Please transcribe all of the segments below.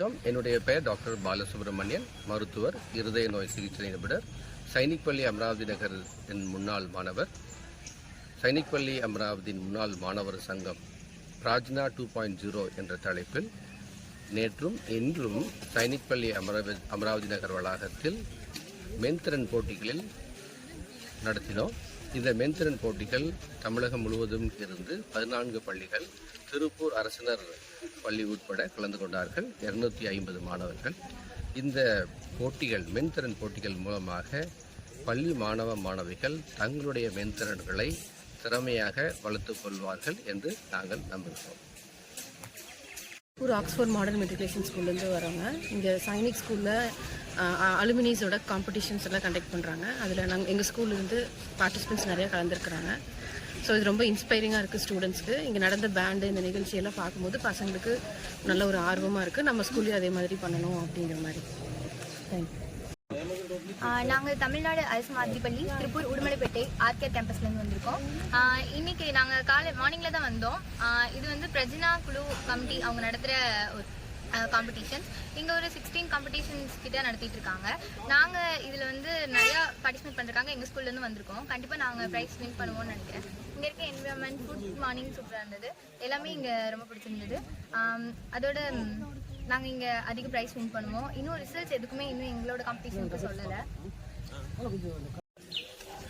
வணக்கம். என்னுடைய பெயர் டாக்டர் பாலசுப்ரமணியன் மருத்துவர் இருதய நோய் சிகிச்சை நிபுணர் சைனிக் பள்ளி அமராவதி நகரின் முன்னாள் மாணவர் சைனிக் பள்ளி அமராவதியின் முன்னாள் மாணவர் சங்கம் பிராஜ்னா டூ பாயிண்ட் ஜீரோ என்ற தலைப்பில் நேற்றும் இன்றும் சைனிக் பள்ளி அமராவதி அமராவதி நகர் வளாகத்தில் மென்திறன் போட்டிகளில் நடத்தினோம். இந்த மென்திறன் போட்டிகள் தமிழகம் முழுவதும் இருந்து பதினான்கு பள்ளிகள் திருப்பூர் அரசினர் பள்ளி உட்பட கலந்து கொண்டார்கள். இருநூத்தி ஐம்பது மாணவர்கள். இந்த போட்டிகள் மென்திறன் போட்டிகள் மூலமாக பள்ளி மாணவ மாணவிகள் தங்களுடைய மென்திறன்களை திறமையாக வளர்த்துக் கொள்வார்கள் என்று நாங்கள் நம்புகிறோம். ஒரு ஆக்ஸ்ஃபோர்ட் மாடர்ன் மெட்ரிகுலேஷன் ஸ்கூல்லேருந்து வரோங்க இங்கே சைனிக் ஸ்கூலில் அலுமினிஸோட காம்படிஷன்ஸ் எல்லாம் கண்டக்ட் பண்ணுறாங்க அதில் நாங்கள் எங்கள் ஸ்கூல்லேருந்து பார்ட்டிசிபெண்ட்ஸ் நிறையா கலந்துருக்குறாங்க. ஸோ இது ரொம்ப இன்ஸ்பைரிங்காக இருக்குது ஸ்டூடெண்ட்ஸ்க்கு இங்கே நடந்த பேண்டு இந்த நிகழ்ச்சியெல்லாம் பார்க்கும்போது பசங்களுக்கு நல்ல ஒரு ஆர்வமாக இருக்குது நம்ம ஸ்கூல்லையும் அதே மாதிரி பண்ணணும் அப்படிங்கிற மாதிரி. தேங்க்யூ நாங்கள் தமிழ்நாடு அரசு மாதிரிப்பள்ளி திருப்பூர் உடுமலைப்பேட்டை ஆர்கே கேம்பஸ்லேருந்து வந்திருக்கோம். இன்னைக்கு நாங்கள் காலை மார்னிங்கில் தான் வந்தோம். இது வந்து பிரஜினா குழு கமிட்டி அவங்க நடத்துகிற காம்படிஷன்ஸ் இங்கே ஒரு சிக்ஸ்டீன் காம்படிஷன்ஸ் கிட்டே நடத்திட்டு இருக்காங்க நாங்கள் இதில் வந்து நிறையா பார்ட்டிசிபேட் பண்ணிருக்காங்க. எங்கள் ஸ்கூல்லேருந்து வந்திருக்கோம். கண்டிப்பாக நாங்கள் ப்ரைஸ் வின் பண்ணுவோம்னு நினைக்கிறேன். இங்கே இருக்க என்விரான்மெண்ட் ஃபுட் மார்னிங் சூப்பராக இருந்தது. எல்லாமே இங்கே ரொம்ப பிடிச்சிருந்தது. அதோட நாங்கள் இங்கே அதிக ப்ரைஸ் வின் பண்ணுவோம். இன்னும் ரிசல்ட்ஸ் எதுக்குமே இன்னும் எங்களோட காம்படிஷனுக்கு சொல்லலை.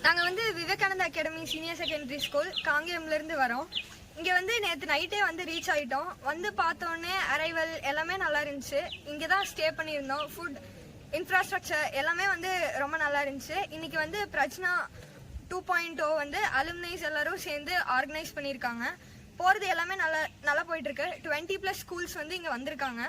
நாங்கள் வந்து Vivekananda academy senior secondary school காங்கேயம்லேருந்து வரோம். இங்கே வந்து நேற்று நைட்டே வந்து ரீச் ஆகிட்டோம் வந்து பார்த்தோன்னே அரைவல் எல்லாமே நல்லா இருந்துச்சு. இங்கே தான் ஸ்டே பண்ணியிருந்தோம். ஃபுட் இன்ஃப்ராஸ்ட்ரக்சர் எல்லாமே வந்து ரொம்ப நல்லா இருந்துச்சு. இன்னைக்கு வந்து பிரச்சனா டூ பாயிண்ட் ஓ வந்து அலுமினைஸ் எல்லாரும் சேர்ந்து ஆர்கனைஸ் பண்ணியிருக்காங்க. போகிறது எல்லாமே நல்லா நல்லா போயிட்டுருக்கு. டுவெண்ட்டி ப்ளஸ் ஸ்கூல்ஸ் வந்து இங்கே வந்திருக்காங்க.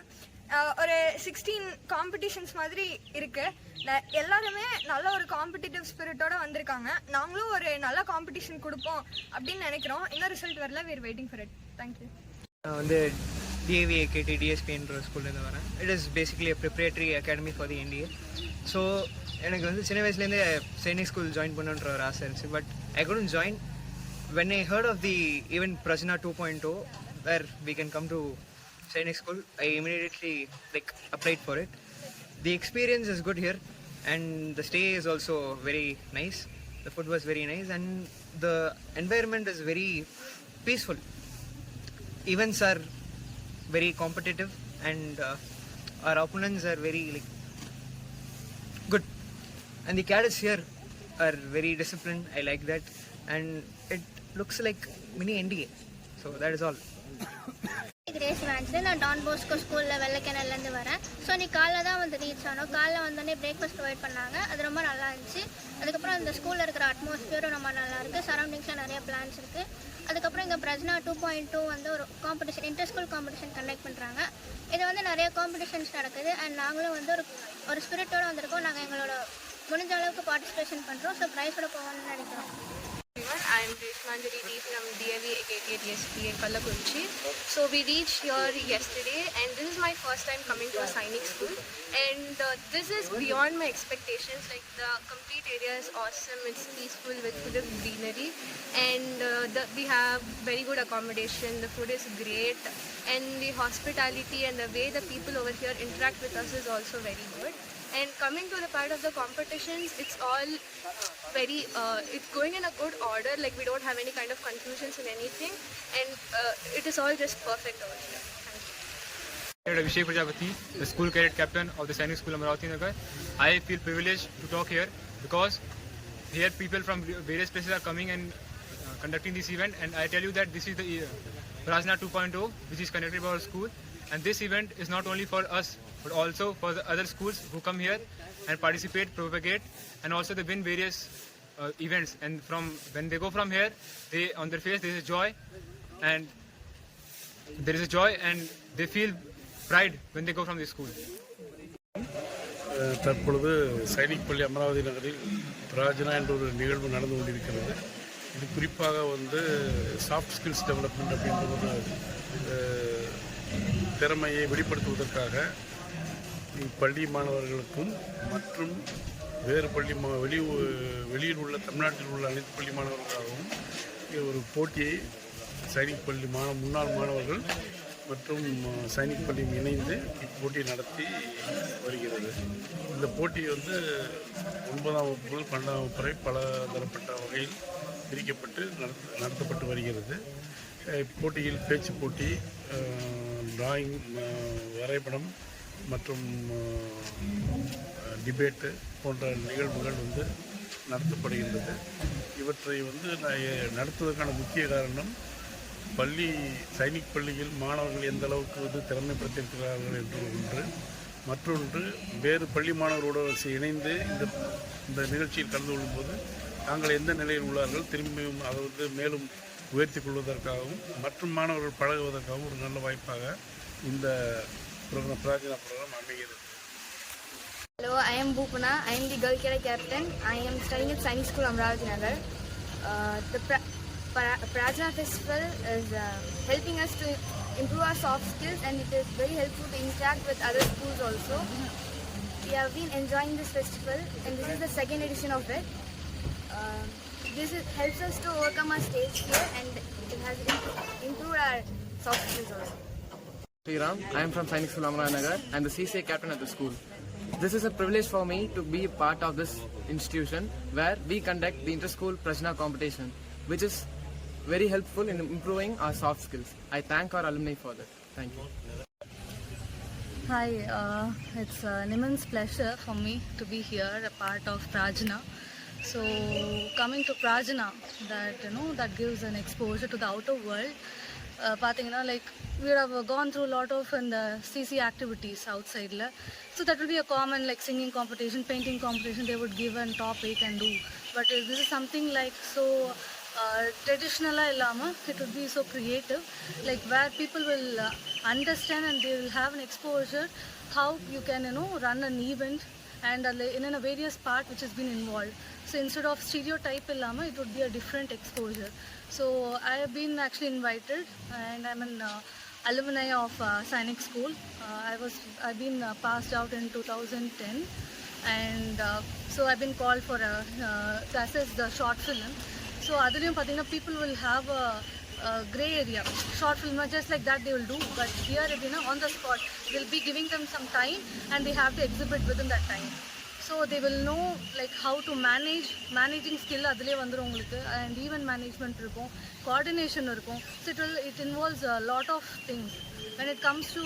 ஒரு சிக்ஸ்டீன் காம்படிஷன்ஸ் மாதிரி இருக்குது எல்லாருமே நல்ல ஒரு காம்படிட்டிவ் ஸ்பிரிட்டோட வந்திருக்காங்க. நாங்களும் ஒரு நல்ல காம்படிஷன் கொடுப்போம் அப்படின்னு நினைக்கிறோம். இன்னும் ரிசல்ட் வரல. We're waiting for it thank you நான் வந்து D A V A K D டிஎஸ்பின்ற ஸ்கூல்லேருந்து வரேன். It is basically preparatory academy for the India so எனக்கு வந்து சின்ன வயசுலேருந்தே சைனிக் ஸ்கூல் ஜாயின் பண்ணுன்ற ஒரு ஆசை இருந்துச்சு. But I couldn't join when I heard of the even Prajana two point two where we can come to Sainik school I immediately like applied for it the experience is good here and the stay is also very nice. The food was very nice and the environment is very peaceful. Events are very competitive and uh, our opponents are very like good. And the cadets here are very disciplined. I like that. And it looks like mini nda so that is all. Grace வேன்ஸு நான் Don Bosco ஸ்கூலில் வெள்ளைக்கிணறுலேருந்து வரேன். So நீ காலைல தான் வந்து reach ஆனோம். காலைல வந்தோடனே பிரேக்ஃபாஸ்ட் ப்ரொவைட் பண்ணாங்க. அது ரொம்ப நல்லா இருந்துச்சு. அதுக்கப்புறம் அந்த ஸ்கூலில் இருக்கிற அட்மாஸ்பியரும் ரொம்ப நல்லா இருக்குது சரௌண்டிங்ஸில் நிறைய பிளான்ஸ் இருக்குது அதுக்கப்புறம் இங்கே பிரஜ்னா டூ பாயிண்ட் டூ வந்து ஒரு competition inter school competition conduct பண்ணுறாங்க இது வந்து நிறைய காம்படிஷன்ஸ் நடக்குது. அண்ட் நாங்களும் வந்து ஒரு ஒரு ஸ்பிரிட்டோடு வந்திருக்கோம். நாங்கள் எங்களோட முடிஞ்ச அளவுக்கு பார்ட்டிசிபேஷன் பண்ணுறோம் ஸோ ப்ரைஸோட போகணும்னு நினைக்கிறோம். Everyone. I am Grace Manjari D from DSP in Kallakurchi. So we reached here yesterday and this is my first time coming to a Sainik school and uh, this is beyond my expectations. Like the complete area is awesome. It's peaceful with full of greenery and uh, the, we have very good accommodation. The food is great and the hospitality and the way the people over here interact with us is also very good. And coming to the part of the competitions, it's all very, uh, it's going in a good order. Like we don't have any kind of confusions in anything, and uh, it is all just perfect over here. Thank you. Abhishek Prajapati, the school cadet captain of the Sainik School Amaravati Nagar. I feel privileged to talk here because here people from various places are coming and uh, conducting this event and I tell you that this is the uh, Prajna 2.0 which is conducted by our school and this event is not only for us but also for the other schools who come here and participate, propagate and also they win various uh, events and from when they go from here they on their face there is a joy and there is a joy and they feel pride when they go from this school. தற்பொழுது சைனிக் பள்ளி அமராவதி நகரில் பிராஜனா என்ற ஒரு நிகழ்வு நடந்து கொண்டிருக்கிறது இது குறிப்பாக வந்து சாஃப்ட் ஸ்கில்ஸ் டெவலப்மெண்ட் அப்படின்ற ஒரு திறமையை வெளிப்படுத்துவதற்காக இப்பள்ளி மாணவர்களுக்கும் மற்றும் வேறு பள்ளி மா வெளி வெளியில் உள்ள தமிழ்நாட்டில் உள்ள அனைத்து பள்ளி மாணவர்களுக்காகவும் ஒரு போட்டியை சைனிக் பள்ளி மா முன்னாள் மாணவர்கள் மற்றும் சைனிக் பள்ளியும் இணைந்து இப்போட்டி நடத்தி வருகிறது. இந்த போட்டி வந்து ஒன்பதாம் வகுப்பு முதல் பன்னெண்டாம் வகுப்பு வரை பல தரப்பட்ட வகையில் பிரிக்கப்பட்டு நடத்த நடத்தப்பட்டு வருகிறது. இப்போட்டியில் பேச்சு போட்டி டிராயிங் uh, வரைபடம் மற்றும் uh, டிபேட்டு போன்ற நிகழ்வுகள் வந்து நடத்தப்படுகின்றது. இவற்றை வந்து நான் நடத்துவதற்கான முக்கிய காரணம் பள்ளி சைனிக் பள்ளியில் மாணவர்கள் எந்த அளவுக்கு வந்து திறமைப்படுத்தியிருக்கிறார்கள் என்று ஒன்று. மற்றொன்று வேறு பள்ளி மாணவர்களோடு இணைந்து இந்த இந்த நிகழ்ச்சியில் கலந்து கொள்ளும்போது தாங்கள் எந்த நிலையில் உள்ளார்கள் திரும்பியும் அதை வந்து மேலும் உயர்த்தி கொள்வதற்காகவும் மற்றும் மாணவர்கள் பழகுவதற்காகவும் ஒரு நல்ல வாய்ப்பாக இந்த ப்ரோக்ராம் பிராஜனா ப்ரோக்ராம் அமைகிறது Hello, I am Bhupana. I am the girl cadet captain. I am studying at Science School Amravati Nagar. Uh, the pra- pra- Prajna Festival is uh, helping us to improve our soft skills and it is very helpful to interact with other schools also. We have been enjoying this festival and this is the second edition of it. Uh, this is, helps us to overcome our stage fear and it has improved our soft skills also. Sriram. I am from Sainik School Amara Nagar. I am the CCA captain at the school. This is a privilege for me to be a part of this institution where we conduct the inter-school Prajna competition, which is very helpful in improving our soft skills. I thank our alumni for that. Thank you. Hi, uh, it's an immense pleasure for me to be here, a part of Prajna. So, coming to Prajna, that you know, that gives an exposure to the outer world. Uh, பார்த்தீங்கன்னா like we would have gone through a lot of in the CC activities outside la. so that will be a common like singing competition painting competition they would give a topic and do but uh, this is something like so uh, traditionalaக இல்லாமல் it would be so creative like where people will uh, understand and they will have an exposure how you can you know run an event and uh, in a various part which has been involved So instead of stereotype Illama, it would be a different exposure. So I have been actually invited and I'm an uh, alumni of uh, School. Uh, I was, I've been uh, passed out in 2010 and uh, so I've been called for a, uh, assess the short film. So Adaliyam Padina people will have a, a grey area. Short film, just like that they will do, but here, you uh, know, on the spot, we'll be giving them some time and they have to exhibit within that time. So they will know like how to manage managing skill அதிலே வந்துடும் உங்களுக்கு. And event management இருக்கும் coordination இருக்கும். So it will it involves lot of things and it comes to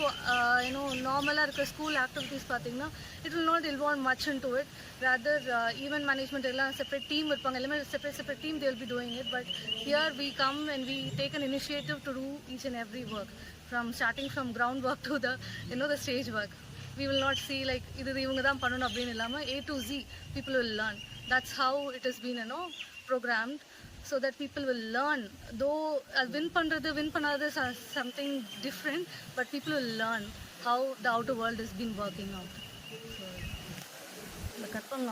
you know நார்மலாக இருக்க school activities பார்த்தீங்கன்னா it will not involve much into it rather event management எல்லாம் separate team இருப்பாங்க. எல்லாமே separate separate team they'll be doing it but here we come and we take an initiative to do each and every work from starting from ground work to the you know the stage work we will not see like இது இவங்க தான் பண்ணணும் அப்படின்னு இல்லாமல் A to Z people will learn that's how it is been you know programmed so that people will learn though அது win பண்ணுறது win பண்ணாதது something different but people will learn how the out world is been working out கற்பங்க